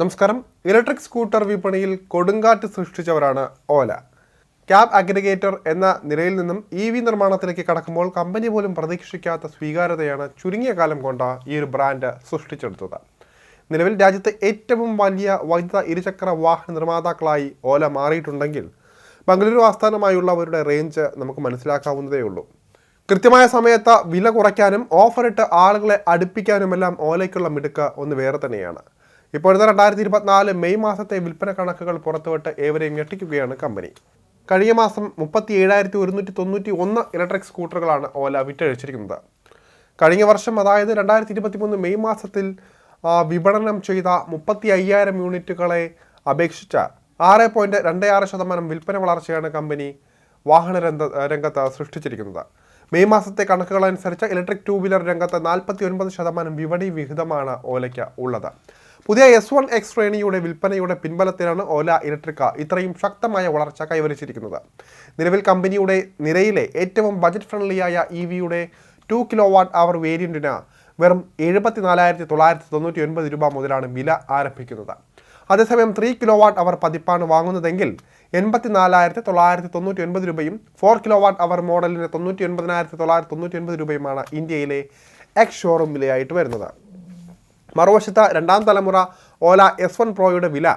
നമസ്കാരം. Electric scooter വിപണിയിൽ കൊടുങ്കാറ്റ് സൃഷ്ടിച്ചവരാണ് ഓല. ക്യാബ് അഗ്രിഗേറ്റർ എന്ന നിലയിൽ നിന്നും ഇ വി നിർമ്മാണത്തിലേക്ക് കടക്കുമ്പോൾ കമ്പനി പോലും പ്രതീക്ഷിക്കാത്ത സ്വീകാര്യതയാണ് ചുരുങ്ങിയ കാലം കൊണ്ട് ഈ ഒരു ബ്രാൻഡ് സൃഷ്ടിച്ചെടുത്തത്. നിലവിൽ രാജ്യത്തെ ഏറ്റവും വലിയ വൈദ്യുത ഇരുചക്ര വാഹന നിർമ്മാതാക്കളായി ഓല മാറിയിട്ടുണ്ടെങ്കിൽ ബംഗളൂരു ആസ്ഥാനമായുള്ളവരുടെ റേഞ്ച് നമുക്ക് മനസ്സിലാക്കാവുന്നതേ ഉള്ളൂ. കൃത്യമായ സമയത്ത് വില കുറയ്ക്കാനും ഓഫറിട്ട് ആളുകളെ അടുപ്പിക്കാനുമെല്ലാം ഓലയ്ക്കുള്ള മിടുക്ക് ഒന്ന് വേറെ തന്നെയാണ്. ഇപ്പോഴത്തെ രണ്ടായിരത്തി ഇരുപത്തിനാല് മെയ് മാസത്തെ വിൽപ്പന കണക്കുകൾ പുറത്തുവിട്ട് ഏവരെയും ഞെട്ടിക്കുകയാണ് കമ്പനി. കഴിഞ്ഞ മാസം മുപ്പത്തി ഏഴായിരത്തി ഒരുന്നൂറ്റി തൊണ്ണൂറ്റി ഒന്ന് ഇലക്ട്രിക് സ്കൂട്ടറുകളാണ് ഓല വിറ്റഴിച്ചിരിക്കുന്നത്. കഴിഞ്ഞ വർഷം അതായത് രണ്ടായിരത്തി ഇരുപത്തി മൂന്ന് മെയ് മാസത്തിൽ വിപണനം ചെയ്ത മുപ്പത്തി അയ്യായിരം യൂണിറ്റുകളെ അപേക്ഷിച്ച ആറ് പോയിന്റ് രണ്ട് ആറ് ശതമാനം വിൽപ്പന വളർച്ചയാണ് കമ്പനി വാഹന രംഗ രംഗത്ത് സൃഷ്ടിച്ചിരിക്കുന്നത്. മെയ് മാസത്തെ കണക്കുകൾ അനുസരിച്ച് ഇലക്ട്രിക് ടൂ വീലർ രംഗത്ത് നാൽപ്പത്തി ഒൻപത് ശതമാനം വിപണി വിഹിതമാണ് ഓലയ്ക്ക് ഉള്ളത്. പുതിയ എസ് വൺ എക്സ് ശ്രേണിയുടെ വിൽപ്പനയുടെ പിൻബലത്തിലാണ് ഓല ഇലക്ട്രിക്ക ഇത്രയും ശക്തമായ വളർച്ച കൈവരിച്ചിരിക്കുന്നത്. നിലവിൽ കമ്പനിയുടെ നിരയിലെ ഏറ്റവും ബജറ്റ് ഫ്രണ്ട്ലിയായ ഇ വിയുടെ ടു കിലോ വാട്ട് അവർ വേരിയന്റിന് വെറും എഴുപത്തിനാലായിരത്തി തൊള്ളായിരത്തി തൊണ്ണൂറ്റി ഒൻപത് രൂപ മുതലാണ് വില ആരംഭിക്കുന്നത്. അതേസമയം ത്രീ കിലോ വാട്ട് അവർ പതിപ്പാണ് വാങ്ങുന്നതെങ്കിൽ എൺപത്തിനാലായിരത്തി തൊള്ളായിരത്തി തൊണ്ണൂറ്റി ഒൻപത് രൂപയും ഫോർ കിലോ വാട്ട് അവർ മോഡലിന് തൊണ്ണൂറ്റി ഒൻപതിനായിരത്തി തൊള്ളായിരത്തി തൊണ്ണൂറ്റി ഒൻപത് രൂപയുമാണ് ഇന്ത്യയിലെ എക്സ് ഷോറൂം വിലയായിട്ട് വരുന്നത്. മറുവശത്ത് രണ്ടാം തലമുറ ഓല എസ് വൺ പ്രോയുടെ വില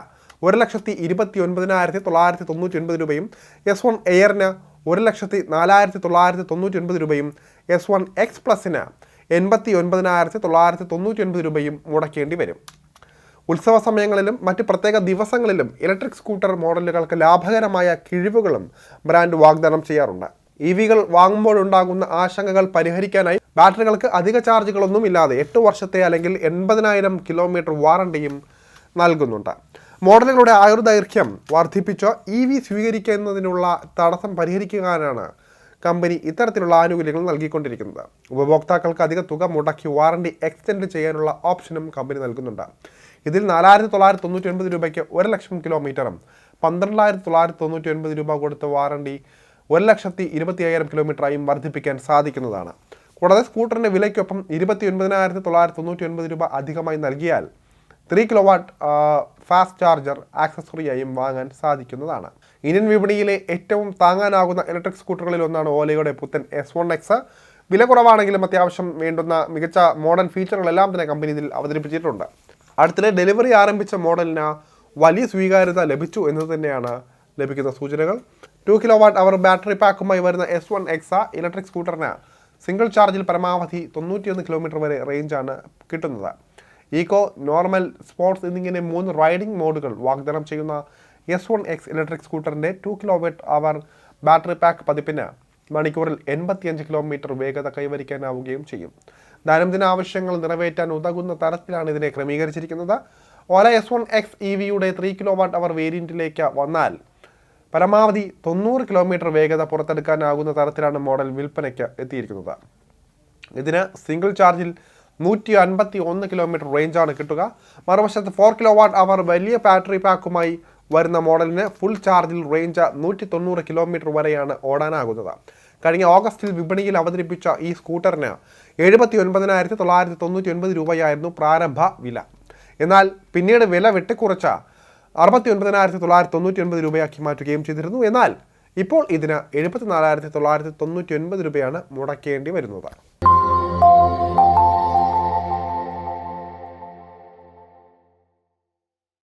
ഒരു ലക്ഷത്തി ഇരുപത്തി ഒൻപതിനായിരത്തി തൊള്ളായിരത്തി തൊണ്ണൂറ്റി ഒൻപത് രൂപയും എസ് വൺ എയറിന് ഒരു ലക്ഷത്തി നാലായിരത്തി തൊള്ളായിരത്തി തൊണ്ണൂറ്റി ഒൻപത് രൂപയും എസ് വൺ എക്സ് പ്ലസിന് എൺപത്തി ഒൻപതിനായിരത്തി തൊള്ളായിരത്തി തൊണ്ണൂറ്റി ഒൻപത് രൂപയും മുടക്കേണ്ടി വരും. ഉത്സവ സമയങ്ങളിലും മറ്റ് പ്രത്യേക ദിവസങ്ങളിലും ഇലക്ട്രിക് സ്കൂട്ടർ മോഡലുകൾക്ക് ലാഭകരമായ കിഴിവുകളും ബ്രാൻഡ് വാഗ്ദാനം ചെയ്യാറുണ്ട്. ഇ വികൾ വാങ്ങുമ്പോഴുണ്ടാകുന്ന ആശങ്കകൾ പരിഹരിക്കാനായി ബാറ്ററികൾക്ക് അധിക ചാർജുകളൊന്നും ഇല്ലാതെ എട്ട് വർഷത്തെ അല്ലെങ്കിൽ എൺപതിനായിരം കിലോമീറ്റർ വാറണ്ടിയും നൽകുന്നുണ്ട്. മോഡലുകളുടെ ആയുർദൈർഘ്യം വർദ്ധിപ്പിച്ച ഇ വി സ്വീകരിക്കുന്നതിനുള്ള തടസ്സം പരിഹരിക്കാനാണ് കമ്പനി ഇത്തരത്തിലുള്ള ആനുകൂല്യങ്ങൾ നൽകിക്കൊണ്ടിരിക്കുന്നത്. ഉപഭോക്താക്കൾക്ക് അധിക തുക മുടക്കി വാറണ്ടി എക്സ്റ്റെൻഡ് ചെയ്യാനുള്ള ഓപ്ഷനും കമ്പനി നൽകുന്നുണ്ട്. ഇതിൽ നാലായിരത്തി തൊള്ളായിരത്തി തൊണ്ണൂറ്റി ഒൻപത് രൂപയ്ക്ക് ഒരു ലക്ഷം കിലോമീറ്ററും പന്ത്രണ്ടായിരത്തി തൊള്ളായിരത്തി തൊണ്ണൂറ്റി ഒൻപത് രൂപ കൊടുത്ത വാറണ്ടി ഒരു ലക്ഷത്തി ഇരുപത്തി അയ്യായിരം കിലോമീറ്ററായും വർദ്ധിപ്പിക്കാൻ സാധിക്കുന്നതാണ്. കൂടാതെ സ്കൂട്ടറിന്റെ വിലയ്ക്കൊപ്പം ഇരുപത്തി ഒൻപതിനായിരത്തി തൊള്ളായിരത്തി തൊണ്ണൂറ്റി ഒൻപത് രൂപ അധികമായി നൽകിയാൽ three kilo watt fast charger ആക്സസറിയായും വാങ്ങാൻ സാധിക്കുന്നതാണ്. ഇന്ത്യൻ വിപണിയിലെ ഏറ്റവും താങ്ങാനാകുന്ന ഇലക്ട്രിക് സ്കൂട്ടറുകളിൽ ഒന്നാണ് ഓലയുടെ പുത്തൻ എസ് വൺ എക്സ് വില കുറവാണെങ്കിലും അത്യാവശ്യം വേണ്ടുന്ന മികച്ച മോഡൽ ഫീച്ചറുകളെല്ലാം തന്നെ കമ്പനി ഇതിൽ അവതരിപ്പിച്ചിട്ടുണ്ട്. അടുത്തിടെ ഡെലിവറി ആരംഭിച്ച മോഡലിന് വലിയ സ്വീകാര്യത ലഭിച്ചു എന്ന് തന്നെയാണ് ലഭിക്കുന്ന സൂചനകൾ. Two kilo watt hour battery പാക്കുമായി വരുന്ന എസ് വൺ എക്സ ഇലക്ട്രിക് സ്കൂട്ടറിന് സിംഗിൾ ചാർജിൽ പരമാവധി തൊണ്ണൂറ്റിയൊന്ന് കിലോമീറ്റർ വരെ റേഞ്ചാണ് കിട്ടുന്നത്. ഈക്കോ നോർമൽ സ്പോർട്സ് എന്നിങ്ങനെ മൂന്ന് റൈഡിംഗ് മോഡുകൾ വാഗ്ദാനം ചെയ്യുന്ന S one X electric സ്കൂട്ടറിന്റെ two kilo hour battery pack പതിപ്പിന് മണിക്കൂറിൽ എൺപത്തിയഞ്ച് കിലോമീറ്റർ വേഗത കൈവരിക്കാനാവുകയും ചെയ്യും. ദൈനംദിന ആവശ്യങ്ങൾ നിറവേറ്റാൻ ഉതകുന്ന തരത്തിലാണ് ഇതിനെ ക്രമീകരിച്ചിരിക്കുന്നത്. Ola S one X E വിയുടെ ത്രീ കിലോ വാട്ട് അവർ വേരിയന്റിലേക്ക് വന്നാൽ പരമാവധി തൊണ്ണൂറ് കിലോമീറ്റർ വേഗത പുറത്തെടുക്കാനാകുന്ന തരത്തിലാണ് മോഡൽ വിൽപ്പനയ്ക്ക് എത്തിയിരിക്കുന്നത്. ഇതിന് സിംഗിൾ ചാർജിൽ നൂറ്റി അൻപത്തി ഒന്ന് കിലോമീറ്റർ റേഞ്ചാണ് കിട്ടുക. മറുവശത്ത് ഫോർ കിലോ വാട്ട് അവർ വലിയ ബാറ്ററി പാക്കുമായി വരുന്ന മോഡലിന് ഫുൾ ചാർജിൽ റേഞ്ച് നൂറ്റി തൊണ്ണൂറ് കിലോമീറ്റർ വരെയാണ് ഓടാനാകുന്നത്. കഴിഞ്ഞ ഓഗസ്റ്റിൽ വിപണിയിൽ അവതരിപ്പിച്ച ഈ സ്കൂട്ടറിന് എഴുപത്തി ഒൻപതിനായിരത്തി തൊള്ളായിരത്തി തൊണ്ണൂറ്റി ഒൻപത് രൂപയായിരുന്നു പ്രാരംഭ വില. എന്നാൽ പിന്നീട് വില വെട്ടിക്കുറച്ച അറുപത്തി ഒൻപതിനായിരത്തി തൊള്ളായിരത്തി തൊണ്ണൂറ്റി ഒൻപത് രൂപയാക്കി മാറ്റുകയും ചെയ്തിരുന്നു. എന്നാൽ ഇപ്പോൾ ഇതിന് എഴുപത്തി നാലായിരത്തി തൊള്ളായിരത്തി തൊണ്ണൂറ്റി ഒൻപത് രൂപയാണ് മുടക്കേണ്ടി വരുന്നത്.